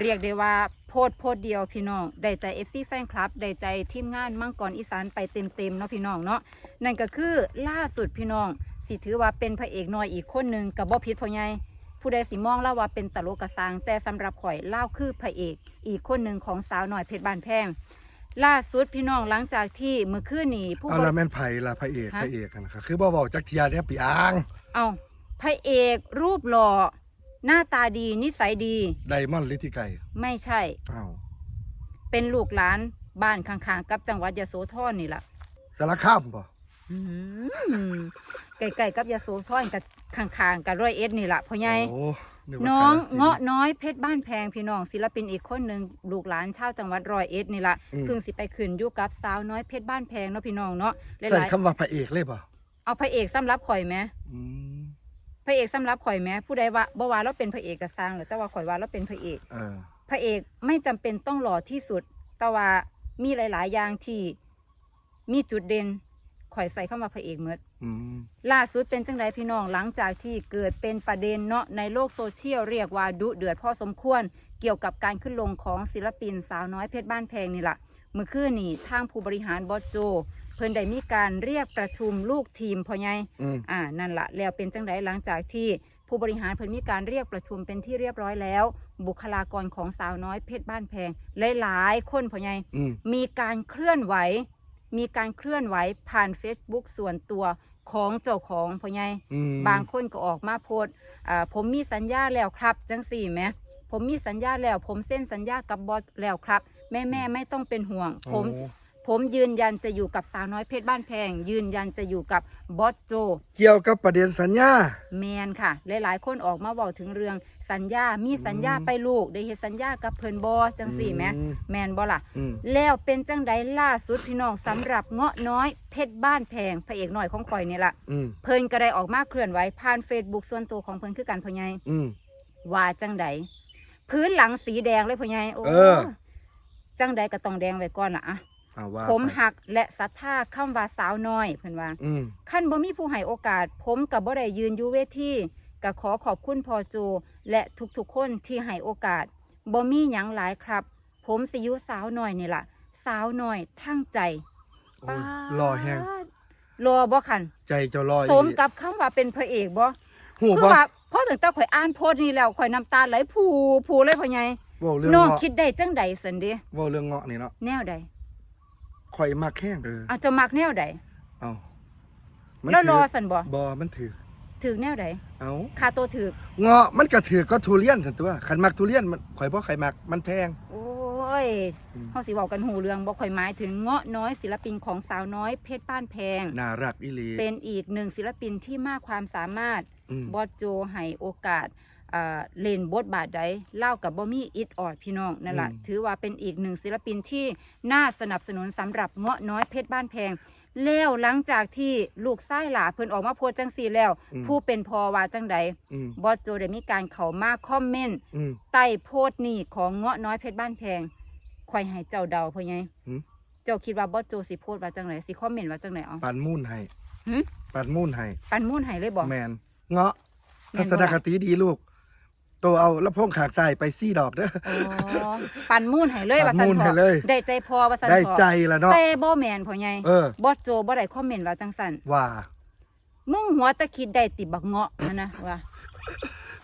เรียกได้ว่าโพดโพดเดียวพี่น้องได้ใจ FC แฟนคลับได้ใจทีมงานมังกรอีสานไปเต็มๆเนาะพี่น้องเนาะนั่นก็คือล่าสุดพี่น้องสิถือว่าเป็นพระเอกน้อยอีกคนหนึ่งกับบ่ผิดพ่อใหญ่ผู้ใดสิมองเล่าว่าเป็นตลกกระซังแต่สำหรับข่อยเล่าคือพระเอกอีกคนหนึ่งของสาวหน่อยเพชรบานแพงล่าสุดพี่น้องหลังจากที่เมื่อคืนนี้ผู้เอาบละริแม่นไผ่ละพระเอกฮะพระเอกนะครับคือบ่บอกจักเทียเนี่ยปีอ่างเอาพระเอกรูปหล่อ หน้าตาดีนิสัยดี ไดมอนด์ลิธิไก่ไม่ใช่ อ้าวเป็นลูกหลานบ้านข้างๆ กับจังหวัดยโสธรนี่ล่ะสารคามบ่อื้อหือไก่ๆกับยโสธรกับข้างๆกับร้อยเอ็ดนี่ล่ะพ่อใหญ่ โอ้กว่าน้องกฬสินธุ์ เงาะน้อยเพชรบ้านแพงพี่น้องศิลปินอีกคนหนึ่งลูกหลานชาวจังหวัดร้อยเอ็ดนี่ล่ะอืม เพิ่งสิไปขึ้นอยู่กับสาวน้อยเพชรบ้านแพงเนาะพี่น้องเนาะหใส่ลายคำว่าพระเอกเลยบ่ๆเอาพระเอกสำหรับข่อยไหมอืม พระเอกสำหรับข่อยไหมผู้ใดว่าบ่ว่าเราเป็นพระเอกกระซังหรือแต่ว่าข่อยว่าเราเป็นพระเอก เออ พระเอกไม่จำเป็นต้องหล่อที่สุด แต่ว่ามีหลาย ๆ อย่างที่มีจุดเด่นข่อยใส่เข้ามาพระเอกเมดอืม ล่าสุดเป็นจังไรพี่น้องหลังจากที่เกิดเป็นประเด็นเนาะในโลกโซเชียลเรียกว่าดุเดือดพอสมควร เกี่ยวกับการขึ้นลงของศิลปินสาวน้อยเพชรบ้านแพงนี่แหละเมื่อคืนนี่ทางผู้บริหารบอสโจ เพิ่นได้มีการเรียกประชุมลูกทีมพอไงอืม อ่านั่นละแล้วเป็นจังไดหลังจากที่ผู้บริหารเพิ่นมีการเรียกประชุมเป็นที่เรียบร้อยแล้ว บุคลากรของสาวน้อยเพชรบ้านแพงหลายๆคนพอไงอืม มีการเคลื่อนไหว มีการเคลื่อนไหวผ่าน Facebook ส่วนตัวของเจ้าของพ่อใหญ่ อืม บางคนก็ออกมาโพสต์อ่าผมมีสัญญาแล้วครับจังสี่ไหมผมมีสัญญาแล้ว ผมเส้นสัญญากับบอสแล้วครับ แม่แม่ๆไม่ต้องเป็นห่วง ผมโอ้ ผมยืนยันจะอยู่กับสาวน้อยเพชรบ้านแพง ยืนยันจะอยู่กับบอสโจ เกี่ยวกับประเด็นสัญญา แมนค่ะ หลายๆ คนออกมาบอกถึงเรื่องสัญญา มีสัญญาไปลูก ได้เฮ็ดสัญญากับเพิ่นบอจังสี่ไหมอืม แมนบอล่ะ อืม แล้วเป็นจังใดล่าสุดพี่น้องสำหรับเงาะน้อยเพชรบ้านแพงพระเอกหน่อยของข่อยนี่ละอืม เพิ่นก็ได้ออกมาเคลื่อนไหวผ่านเฟซบุ๊กส่วนตัวของเพิ่นคือกันพ่อใหญ่อืม ว่าจังใดพื้นหลังสีแดงเลยพ่อใหญ่โอ้เออ จังใดก็ต้องแดงไว้ก่อนล่ะอะ เอาว่าผมไปหักและศรัทธาคำว่าสาวน้อยเพิ่นว่าอืมขั้นบ่มีผู้ให้โอกาส ผมกับบ่ได้ยืนอยู่เวทีก็ขอขอบคุณพ่อโจและทุกๆคนที่ให้โอกาสบ่มีหยังหลายครับ ผมสิอยู่สาวน้อยนี่ล่ะ สาวน้อยทั้งใจโอ้ยรอแฮงป๊าดรอบ่คัน ใจเจ้ารอสมกับคำว่าเป็นพระเอกบ่หูคือบ่ว่าพอถึงตาข่อยอ่านโพสต์นี้แล้วข่อยน้ำตาไหลพูพูเลยพ่อใหญ่เว้าเรื่องน้องเงาะคิดได้จังใดสันเดเว้าเรื่องเงาะนี่เนาะแนวใด ข่อยมักแข้งเออเอาจะมักแนวใดเอาแล้วรอถืสันบ่บ่มันถือถึกแนวใดเอาค่าตัวถึกเงาะมันก็ถือก็ทุเรียนซั่นตัวคันมักทุเรียนมันข่อยบ่ใครมักมันแพงโอ้ยอืมเฮาสิเว้ากันหูเรื่องบ่ค่อยหมายถึงเงาะน้อยศิลปินของสาวน้อยเพชรป้านแพงน่ารักอีหลีเป็นอีกหนึ่งศิลปินที่มากความสามารถอืมบอสโจให้โอกาสอ่า เล่นบทบาทใดเล่ากับบ่มีอิดออดพี่น้องนั่นแหละอืมถือว่าเป็นอีกหนึ่งศิลปินที่น่าสนับสนุนสำหรับเงาะน้อยเพชรบ้านแพงแล้วหลังจากที่ลูกไส้หลาเพิ่นออกมาโพสต์จังซี่แล้ว ผู้เป็นพอว่าจังใดอืมบอสโจได้มีการเข้ามาคอมเมนต์อืมใต้โพสต์นี่ของเงาะน้อยเพชรบ้านแพงคอยให้เจ้าเดาพ่อไงหืมเจ้าคิดว่าบอสโจสิโพสต์ว่าจังไหนสิคอมเมนต์ว่าจังไหนเอาปันมูนให้หึปันมูนให้ปันมุ่นให้เลยบอกแมนเงาะแม่ทันบ่ศนคติดีลูก โตเอาละพงขากใส่ไปซี่ดอกเด้อ อ๋อปันมุ่นให้เลยปัว่านสันมุ่นพให้อเลย ได้ใจพอว่าสันได้พอใจละเนาะ แต่บ่แมนพ่อไงเออบอสโจบ่ได้คอมเมนต์ว่าจังสันว่า มึงหัวตะคิดได้ติบักเงาะนั่นนะว่า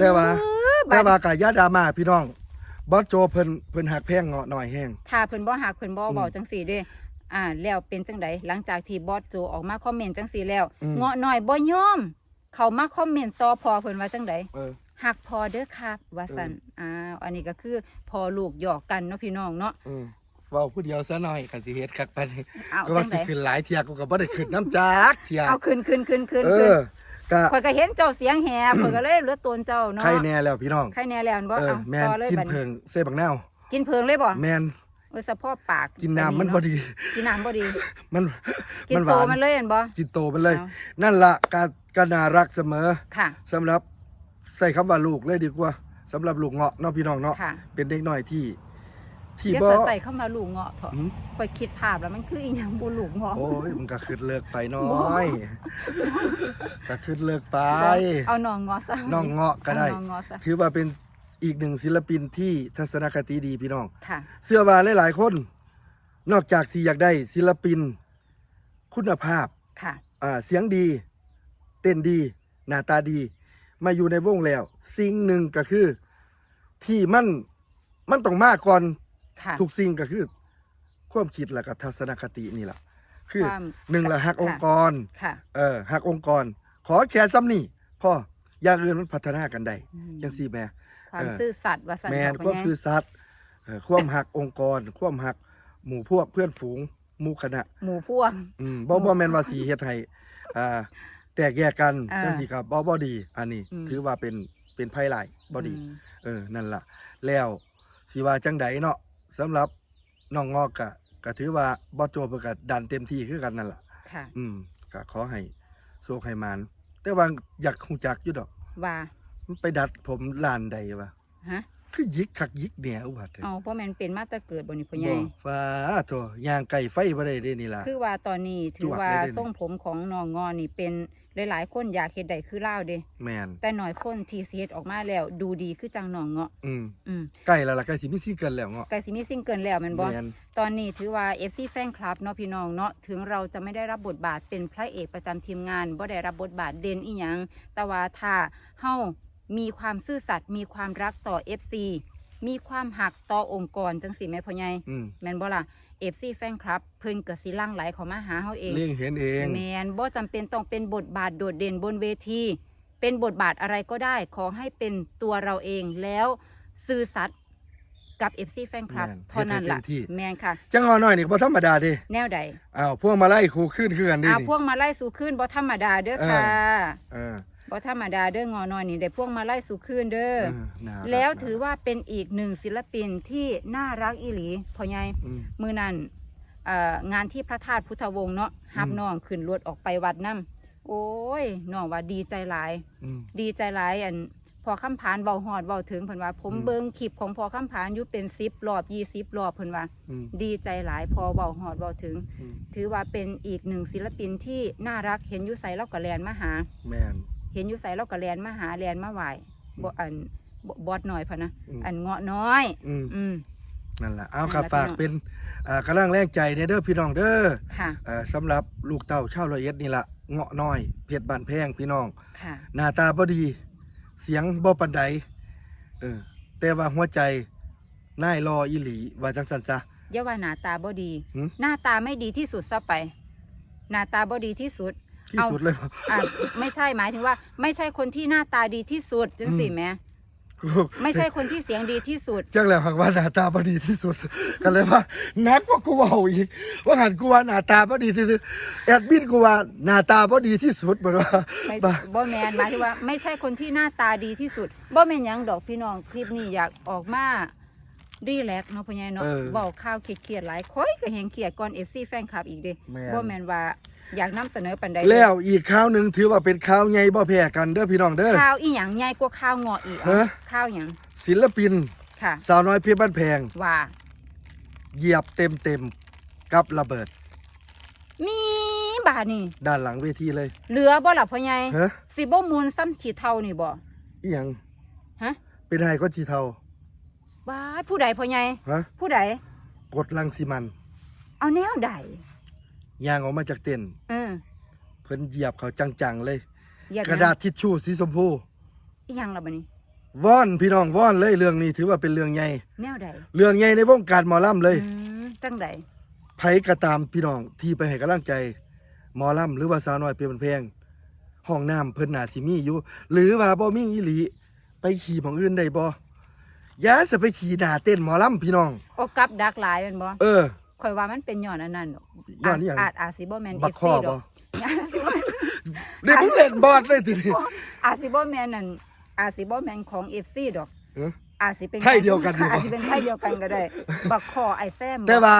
แต่ว่า เออแต่บัดว่ากายาดราม่าพี่น้อง บอสโจเพิ่นเพิ่นหักแพงเงาะหน่อยแห้ง ถ้าเพิ่นบ่หักเพิ่นบ่อืมเว้าจังซี่เด้อ่า แล้วเป็นจังใดหลังจากที่บอสโจออกมาคอมเมนต์จังซี่แล้วอืม เงาะน้อยบ่ยอม เขามาคอมเมนต์ต่อพอเพิ่นว่าจังใดเออ หักพอเด้อครับว่าซั่นอ้าวอันนี้ก็คือพอลูกหยอกกันเนาะพี่น้องเนาะอืมเว้าผู้เดียวซะหน่อยกันสิเฮ็ดคักปานนี้เอาก็ว่าจังสิใดขึ้นหลายเที่ยกูก็บ่ได้ขึ้นน้ำจักเที่ยเอาขึ้นขึ้นขึ้นขึ้นเอขึ้นอก็ข่อยก็เห็นเจ้าเสียงแหบข่อยก็เลยเหลือตนเจ้าเนาะใครแน่แล้วพี่น้อง ใครแน่แล้วอันบ่เออเอาแม่นพอเลยกินบัดเพินี้งเสบักแนวกินเพิงเลยบ่แม่นเออสะโพกปากกินน้ำมันเาะบ่ดี กินน้ำบ่ดี มันกินมันหโตวานมันเลยอันบ่ กินโตมันเลย เอานั่นล่ะการก็น่ารักเสมอค่ะ สำหรับ ใส่คำว่าลูกเลยดีกว่าสำหรับลูกเงาะเนาะพี่น้องเนาะค่ะเป็นเด็กน้อยที่ ที่เดี๋ยวบ่ จะใส่เข้ามาลูกเงาะเถอะหืมข่อยคิดภาพแล้วมันคืออีหยังบ่ลูกเงาะ โอ้ยมันก็ขึ้นเลิกไปน้อยก็ขึ้นเลิกไปเอาน้องเงาะซะน้องเงาะก็ได้ เอาน้องเงาะซะถือว่าเป็นอีกหนึ่งศิลปินที่ทัศนคติดีพี่น้อง ค่ะ เสื้อว่าหลายๆคน นอกจากสิอยากได้ศิลปิน คุณภาพค่ะ อ่าเสียงดี เต้นดี หน้าตาดี มาอยู่ในวงแล้ว สิ่งหนึ่งก็คือ ที่มันมันต้องมากก่อนค่ะทุกสิ่งก็คือ ความคิดและก็ทัศนคตินี่แหละคือความหนึ่งละหักค่ะองค์กร ค่ะ เออหักองค์กร ขอแค่ซ้ำนี่พ่ออย่างอื่นมันพัฒนากันได้อืม จังสี่แม่ ความเออ ซื่อสัตย์วาสันแมนบอกความไง ซื่อสัตย์เอ่อความหักองค์กร ความหักหมู่พวกเพื่อนฝูงหมู่คณะ หมู่พวกอืมบ่บ่แม่นว่าสิเฮ็ดให้อ่า แตกแยกกันอ่าจังซี่ครับบ่บ่ดี อันนี้ อืม ถือว่าเป็นเป็นภัยหลายบ่ดีอืมเออ นั่นล่ะ แล้วสิว่าจังใดเนาะสำหรับน้องงอกก็ก็ถือว่าบ่โจเพิ่นก็ดันเต็มที่คือกันนั่นล่ะ ค่ะ อืมก็ขอให้โชคให้มานแต่ว่าอยากฮู้จักอยู่ดอก ว่ามันไปดัดผมล้านใดวะฮะคือยิกคักยิกแหนวบัดเด้เอาเพราะมันเป็นมาแตะเกิดบนนี้พ่อใหญ่บ่ฟ้าโตย่างไก่ไฟบ่ได้เด้นี่ล่ะ คือว่าตอนนี้ถือจวดว่าเลยเด้นี่ ทรงผมของน้องงอนี่เป็น หลายๆคนอยากเฮ็ดได้คือเล่าวเด้แม่นแต่หน่อยคนที่สิเฮ็ดออกมาแล้ว ดูดีคือจังน้องเงาะอืมอืมใกล้แล้วล่ะใกล้สิมีซิงเกิลแล้วเงาะไก่สิมีซิงเกิลแล้วแมันบ่ แม่นตอนนี้ถือว่า FC แฟนคลับเนาะพี่น้องเนาะถึงเราจะไม่ได้รับบทบาทเป็นพระเอกประจำทีมงานบ่ได้รับบทบาทเด่นอีหยังแต่ว่าถ้าเฮามีความซื่อสัตย์มีความรักต่อ FC มีความหักต่อองค์กรจังสิแม่พ่อใหญ่อืม แม่นบ่ล่ะ FC แฟนคลับ เพิ่นก็สิลั่งไหลเข้ามาหาเฮาเองเลี้ยงเห็นเองแมนบ่จำเป็นต้องเป็นบทบาทโดดเด่นบนเวที เป็นบทบาทอะไรก็ได้ ขอให้เป็นตัวเราเองแล้วซื่อสัตย์กับ FC แฟนคลับแม่นเท่านั้นล่ะเฮ็ดให้เต็มที่แมนค่ะ จังงอน้อยนี่บ่ธรรมดาเด้แนวใดอ้าวพวกมาไล่ครูขึ้นคือกันเด้อ่านี่พวกมาไล่สู่ขึ้นบ่ธรรมดาเด้อค่ะเออ บ่ธรรมดาเด้องอน้อยนี่ได้พวกมาไล่สู่ขึ้นเด้อเออน่ารักแล้วถือว่าเป็นอีกหนึ่งศิลปินที่น่ารักอีหลีพ่อใหญ่อืม มือนั้นเอ่องานที่พระธาตุพุทธวงศ์เนาะฮับอืม น้องขึ้นรถออกไปวัดน้ำโอ้ยน้องว่าดีใจหลาย อืม ดีใจหลายอันพอคำผานเบาหอดเบาถึงเพิ่นว่า ผมอืม เบิ่งคลิปของพอคำผานอยู่เป็นสิบรอบยี่สิบรอบเพิ่นว่า อืม ดีใจหลายพอเบาหอดเบาถึง อืม ถือว่าเป็นอีกหนึ่งศิลปินที่น่ารักเห็นอยุใสเล่ากะแลนมาหา แม่น เห็นอยุใสเล่ากะแลนมาหาแลนมาไหวบ่อันบ่บอดหน่อยพะนะอืม อันเงาะน้อย อืมอืม นั่นล่ะเอานั่นค่ะล่ะ ฝากพี่น้องเป็นอ่ากำลังแรงใจในเด้อพี่น้องเด้อค่ะเอ่อสำหรับลูกเต้าชาวร้อยเอ็ดนี่ล่ะเงาะน้อยเพชรบ้านแพงพี่น้อง ค่ะ หน้าตาบ่ดี เสียงบ่ปานใดเออแต่ว่าหัวใจนายรออีหลีว่าจังซั่นซะอย่าว่าหน้าตาบ่ดี หืม หน้าตาไม่ดีที่สุดซะไป หน้าตาบ่ดีที่สุด ที่เอาสุดเลยอะไม่ใช่หมายถึงว่า ไม่ใช่คนที่หน้าตาดีที่สุดจังสิอืมแหม่กูไม่ใช่คนที่เสียงดีที่สุด จังแล้วหักว่าหน้าตาบ่ดีที่สุดก็เลยว่านักกว่ากูเว้าอีกว่าหันกูว่าหน้าตาบ่ดีที่สุดแอดมินกูว่าหน้าตาบ่ดีที่สุดเหมือนว่าไม่บ้าบ่แมนหมายถึงว่า ไม่ใช่คนที่หน้าตาดีที่สุดบ่แม่นหยังดอกพี่น้องคลิปนี้อยากออกมารีแลกซ์เนาะพ่อใหญ่เนาะเออเว้าข่าวเครียดๆหลายค่อยก็แฮงเครียดก่อน FC แฟนคลับอีกเด้แม่นบ่แม่นว่า อยากนำเสนอปานใดแล้วอีกข่าวหนึ่งถือว่าเป็นข่าวใหญ่บ่แพ้กันเด้อพี่น้องเด้อข่าวอีหยังใหญ่กว่าข่าวเงาะอีกฮะข่าวหยังศิลปินค่ะสาวน้อยเพชรบ้านแพงว่าเหยียบเต็มเต็มๆกับระเบิด มีบาดนี่ด้านหลังเวทีเลย เหลือบ่ล่ะพ่อใหญ่ฮะสิบ่มูลซ้ำขีเท่านี่บ่อีหยังฮะเป็นไห้ก็ทีเทาว้ายผู้ใดพ่อใหญ่ฮะผู้ใดกดลังสิมัน เอาแนวใด ยางออกมาจากเต็นท์เออเพิ่นเหยียบเขาจังๆเลย อยากกระดาษทิชชู่สีชมพูอีหยังล่ะบัดนี้ ว่อนพี่น้องว่อนเลยเรื่องนี้ถือว่าเป็นเรื่องใหญ่แนวใดเรื่องใหญ่ในวงการหมอลำเลยอืมจังใดไผกระตามพี่น้องที่ไปให้กำลังใจหมอลำหรือว่าสาวน้อยเปียนเพลงห้องน้ำเพิ่นน่าสิมีอยู่ หรือว่าบ่มีอีหลีไปขี่หมองอื่นได้บ่อย่าสิไปขี่หน้าเต้นหมอลำพี่น้อง โอกับดักหลายแม่นบ่เออ ข่อยว่ามันเป็นย้อนอันนั้นดอกย้อนอีหยังอาจอาจสิบ่แม่น บัก FC คอดบ่ อกอาจสิบ่แม่นเดี๋ยวมึงเล่นบอดเลยทีนี้อาจสิบ่แม่นนั่นอาจสิบ่แม่นของ FC ดอก เออ อาจสิเป็นไทยเดียวกันอยู่บ่ อาจสิเป็นไทยเดียวกันก็ได้ บักคอไอ้แซมบ่แต่ว่า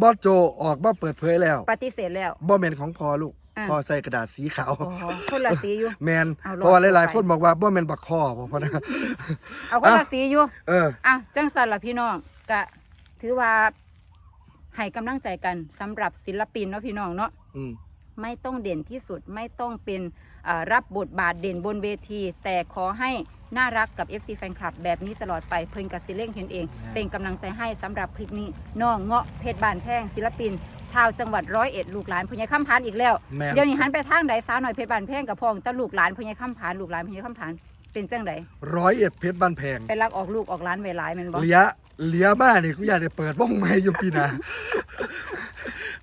บอสโจออกมาเปิดเผยแล้วปฏิเสธแล้วบ่แม่นของพอลูกอ่า พอใส่กระดาษสีขาว อ๋อคนละสีอยู่ แมนเอารอดเพราะว่าหลายไปๆคนบอกว่าบ่แม่นบักคอบ่พอนะ เอาคนละอะ สีอยู่ เออ อะจังสันล่ะพี่น้องก็ถือว่า ให้กำลังใจกันสำหรับศิลปินเนาะพี่น้องเนาะอืม ไม่ต้องเด่นที่สุดไม่ต้องเป็นเอ่อรับบทบาทเด่นบนเวที แต่ขอให้น่ารักกับ FC แฟนคลับแบบนี้ตลอดไปเพิ่นกับสิเล่งเห็นเองเป็นกำลังใจให้สำหรับคลิปนี้น้องเงาะเพชรบานแพงศิลปิน ชาวจังหวัดร้อยเอ็ดลูกหลานพญาคำพานอีกแล้ว แม่นเดี๋ยวนี้หันไปทางใดสาวหน่อยเพชรบานแพงกับพองแตะลูกหลานพญาคำพานลูกหลานพญาคำพาน เป็นจังไดร้อยเอ็ดเพชรบ้านแพงไปลักออกลูกออกหล้านไว้หลายแม่นบ่เหลียเหลียบ้านนี่กูอยากจะเปิดวงใหม่อยู่ปีหน้า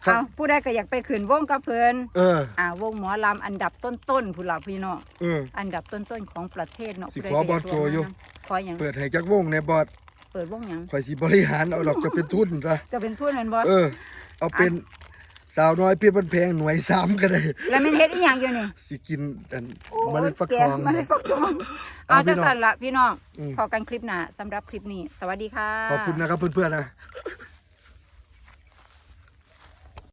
ครัเอาบผู้ใดก็อยากไปขืนวงกับเพิ่นเอออ่าวงหมอลำอันดับต้นๆผู้หลักพี่น้องเอออันดับต้นๆของประเทศเนาะสิผู้ใดขอบอสโจอยู่ขออย่างเปิดให้จักวงในบอดเปิดวงหยังข่อยสิบริหารเอาดอกจะเป็นทุนซะจะเป็นทุนแม่นบ่เออเอาเป็น สาวน้อยเพชรบ้านแพงหน่วยสามก็ได้แล้วแม่นเฮ็ดอีหยังอยู่นี่สิกินอันโอ้เมันฟักแทองเมล็ดฟักทองเอาเอาพี่จังน้องสั่นละพี่น้องอืม พอกันคลิปหน้าสำหรับคลิปนี้ สวัสดีค่ะ ขอบคุณนะครับเพื่อนๆนะ